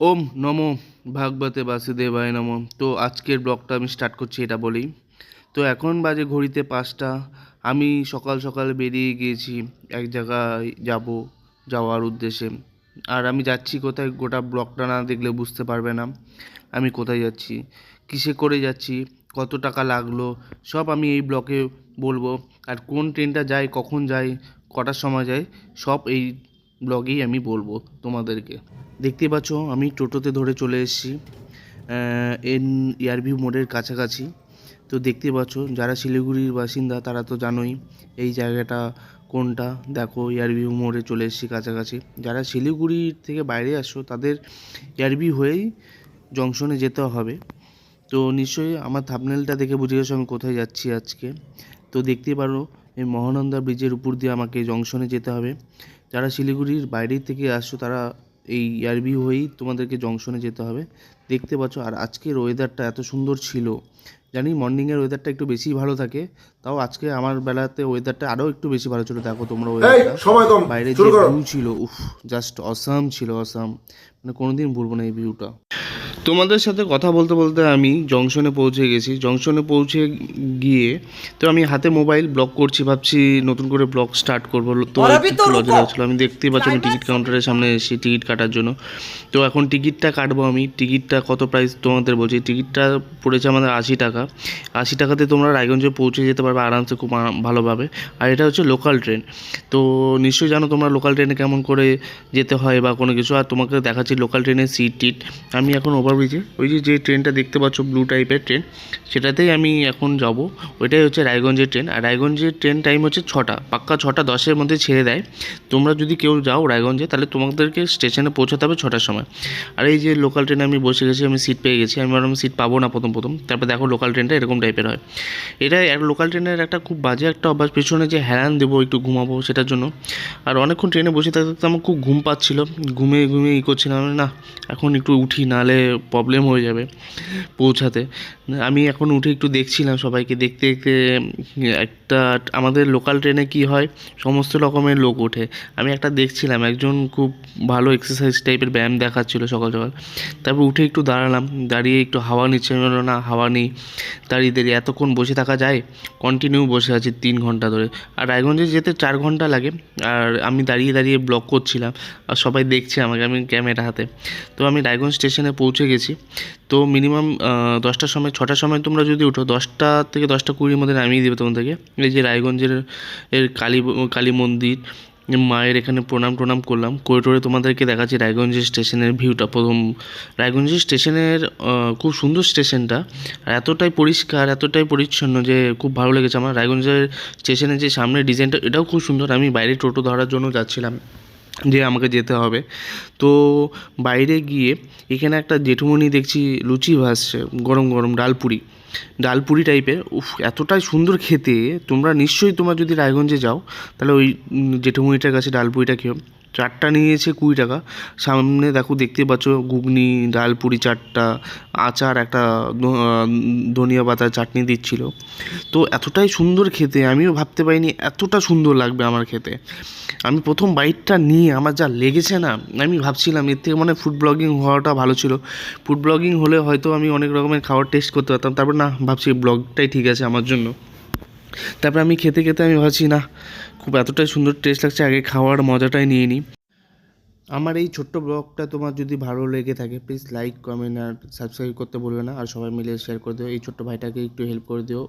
ওম নমো ভাগবতে বাসুদেবায় নমো। তো আজকের ব্লগটা আমি স্টার্ট করছি, এটা বলেই তো এখন বাজে ঘড়িতে পাঁচটা। আমি সকাল সকাল বেরিয়ে গিয়েছি, এক জায়গায় যাব যাওয়ার উদ্দেশ্যে। আর আমি যাচ্ছি কোথায় গোটা ব্লগটা না দেখলে বুঝতে পারবে না। আমি কোথায় যাচ্ছি, কিসে করে যাচ্ছি, কত টাকা লাগল, সব আমি এই ব্লকে বলব। আর কোন ট্রেনটা যায়, কখন যায়, কটার সময় যায়, সব এই ব্লগেই আমি বলব তোমাদেরকে। দেখতে পাচ্ছ, আমি টোটোতে ধরে চলে এসেছি এন ইয়ারভিউ মোড়ের কাছাকাছি। তো দেখতে পাচ্ছ, যারা শিলিগুড়ির বাসিন্দা তারা তো জানোই এই জায়গাটা কোনটা। দেখো ইয়ারভিউ মোড়ে চলে এসেছি কাছাকাছি। যারা শিলিগুড়ি থেকে বাইরে আসো তাদের ইয়ারভিউ হয়েই জংশনে যেতে হবে। তো নিশ্চয়ই আমার থাপনেলটা দেখে বুঝে গেছো আমি কোথায় যাচ্ছি আজকে। তো দেখতে পারো, এই মহানন্দা ব্রিজের উপর দিয়ে আমাকে জংশনে যেতে হবে। যারা শিলিগুড়ির বাইরে থেকে আসছো তারা এই ইয়ারবি হয়েই তোমাদেরকে জংশনে যেতে হবে। দেখতে পাচ্ছ আর আজকের ওয়েদারটা এত সুন্দর ছিল। জানি মর্নিংয়ের ওয়েদারটা একটু বেশি ভালো থাকে তাও আজকে আমার বেলাতে ওয়েদারটা আরও একটু বেশি ভালো ছিল। দেখো তোমরা ওয়েদারটা বাইরে যে ভিউ ছিল উফ জাস্ট অসাম ছিল অসাম মানে কোনোদিন ভুলবো না এই ভিউটা তোমাদের সাথে কথা বলতে বলতে আমি জংশনে পৌঁছে গেছি। জংশনে পৌঁছে গিয়ে তো আমি হাতে মোবাইল ব্লক করছি ভাবছি নতুন করে ব্লগ স্টার্ট করব। তো লজ্জা লাগছিল আমি দেখতেই পাচ্ছি আমি টিকিট কাউন্টারের সামনে এসেছি টিকিট কাটার জন্য। তো এখন টিকিটটা কাটবো আমি। টিকিটটা কত প্রাইস তোমাদের বলছি? টিকিটটা পড়েছে আমাদের আশি টাকা। আশি টাকাতে তোমরা রায়গঞ্জে পৌঁছে যেতে পারবে আরামসে খুব ভালোভাবে। আর এটা হচ্ছে লোকাল ট্রেন তো নিশ্চয়ই জানো তোমরা লোকাল ট্রেনে কেমন করে যেতে হয় বা কোনো কিছু? আর তোমাকে দেখাচ্ছি লোকাল ট্রেনের সিট টিট আমি এখন ওভারব্রিজে ওই যে ওই যে ট্রেনটা দেখতে পাচ্ছ ব্লু টাইপের ট্রেন সেটাতেই আমি এখন যাব। ওইটাই হচ্ছে রায়গঞ্জের ট্রেন। আর রায়গঞ্জের ট্রেন টাইম হচ্ছে ছটা পাক্কা ছটা দশের মধ্যে ছেড়ে দেয়। তোমরা যদি কেউ যাও রায়গঞ্জে তাহলে তোমাদেরকে স্টেশনে পৌঁছাতে হবে ছটার সময়। আর এই যে লোকাল ট্রেনে আমি বসে গেছি আমি সিট পেয়ে গেছি। আমি ভাবলাম সিট পাবো না প্রথম প্রথম। তারপর দেখো লোকাল ট্রেনটা এরকম টাইপের হয়। এটা লোকাল ট্রেনের একটা খুব বাজে একটা অভ্যাস। পেছনে যে হ্যারান দেবো একটু ঘুমাবো সেটার জন্য। আর অনেকক্ষণ ট্রেনে বসে থাকতে আমার খুব ঘুম পাচ্ছিল। ঘুমিয়ে ঘুমিয়ে ই করছিলাম আমি, না এখন একটু উঠি নাহলে প্রবলেম হয়ে যাবে পৌঁছাতে। আমি এখন উঠে একটু দেখছিলাম সবাইকে, দেখতে দেখতে একটা আমাদের লোকাল ট্রেনে কি হয়, সমস্ত রকমের লোক ওঠে। আমি একটা দেখছিলাম, একজন খুব ভালো এক্সারসাইজ টাইপের ব্যায়াম দেখাচ্ছিল সকাল সকাল। তারপর উঠে একটু দাঁড়ালাম, দাঁড়িয়ে একটু হাওয়া নিচ্ছে না, হাওয়া নেই, দাঁড়িয়ে দাঁড়িয়ে, এতক্ষণ বসে থাকা যায়? কন্টিনিউ বসে আছি তিন ঘণ্টা ধরে। আর রায়গঞ্জে যেতে চার ঘণ্টা লাগে, আর আমি দাঁড়িয়ে দাঁড়িয়ে ব্লক করছিলাম। আর সবাই দেখছে আমাকে, আমি ক্যামেরা হাতে। তো আমি রায়গঞ্জ স্টেশনে পৌঁছে গেছি। তো মিনিমাম দশটার সময়, ছটার সময় তোমরা যদি উঠো, দশটা থেকে দশটা কুড়ির মধ্যে নামিয়ে দেবে তোমাদেরকে। এই যে রায়গঞ্জের, এর কালী কালী মন্দির, মায়ের এখানে প্রণাম টনাম করলাম। করে টোরে তোমাদেরকে দেখাচ্ছি রায়গঞ্জের স্টেশনের ভিউটা প্রথম। রায়গঞ্জের স্টেশনের খুব সুন্দর স্টেশনটা। আর এতটাই পরিষ্কার, এতটাই পরিচ্ছন্ন যে খুব ভালো লেগেছে আমার। রায়গঞ্জের স্টেশনের যে সামনের ডিজাইনটা, এটাও খুব সুন্দর। আমি বাইরে টোটো ধরার জন্য যাচ্ছিলাম। যে আমাকে যেতে হবে। তো বাইরে গিয়ে এখানে একটা জেঠুমনি দেখছি লুচি ভাসছে গরম গরম ডালপুরি। ডালপুরি টাইপের উফ, এতটাই সুন্দর খেতে, তোমরা নিশ্চয়ই তোমরা যদি রায়গঞ্জে যাও, তাহলে ওই জেঠুমনিটার কাছে ডালপুরিটা খেও। চারটা নিয়েছে কুড়ি টাকা। সামনে দেখো দেখতে পাচ্ছ ঘুগনি, ডাল ডালপুরি চারটা, আচার একটা ধনিয়া পাতার চাটনি দিচ্ছিল। তো এতটাই সুন্দর খেতে, আমিও ভাবতে পারিনি এতটা সুন্দর লাগবে আমার খেতে। আমি প্রথম বাইটটা নিয়ে আমার যা লেগেছে না, আমি ভাবছিলাম এর থেকে মানে ফুড ব্লগিং হওয়াটা ভালো ছিল। ফুড ব্লগিং হলে হয়তো আমি অনেক রকমের খাবার টেস্ট করতে পারতাম, তারপর না, ভাবছি ব্লগটাই ঠিক আছে আমার জন্য। তারপর আমি খেতে খেতে আমি ভাবছি, না, খুব এতটাই সুন্দর টেস্ট লাগছে, আগে খাওয়ার মজাটাই নিয়ে নিই আমার এই ছোট্ট ব্লগটা তোমার যদি ভালো লেগে থাকে প্লিজ লাইক কমেন্ট আর সাবস্ক্রাইব করতে বলবে না। আর সবাই মিলে শেয়ার করে দিও। এই ছোট্ট ভাইটাকে একটু হেল্প করে দিও।